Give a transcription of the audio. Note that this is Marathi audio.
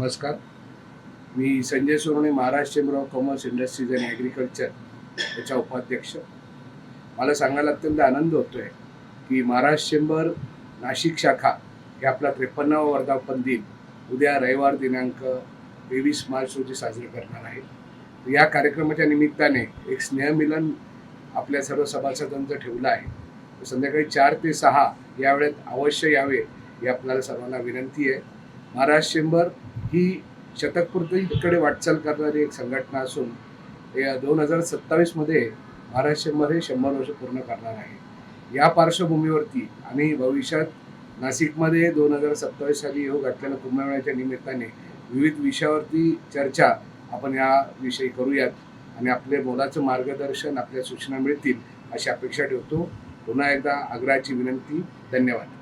नमस्कार. मी Sanjay Sonawane Maharashtra chamber of commerce industries and agriculture याच्या उपाध्यक्ष. मला सांगायला अत्यंत आनंद होतो आहे की महाराष्ट्र चेंबर नाशिक शाखा हे आपला त्रेपन्नावा वर्धापन दिन उद्या रविवार दिनांक तेवीस मार्च रोजी साजरे करणार आहे. या कार्यक्रमाच्या निमित्ताने एक स्नेहमिलन आपल्या सर्व सभासदांचं ठेवलं आहे. संध्याकाळी चार ते सहा या वेळेत अवश्य यावे ही आपल्याला सर्वांना विनंती आहे. महाराष्ट्र चेंबर ही शतकपूर्तीकडे वाटचाल करणारी एक संघटना असून दोन हजार सत्तावीसमध्ये महाराष्ट्रमध्ये शंभर वर्ष पूर्ण करणार आहे. या पार्श्वभूमीवरती आणि भविष्यात नाशिकमध्ये दोन हजार सत्तावीस साली योग घातलेल्या कुंभमेळ्याच्या निमित्ताने विविध विषयावरती चर्चा आपण या विषयी करूयात आणि आपले मोलाचं मार्गदर्शन आपल्या सूचना मिळतील अशी अपेक्षा ठेवतो. पुन्हा एकदा आग्रहाची विनंती. धन्यवाद.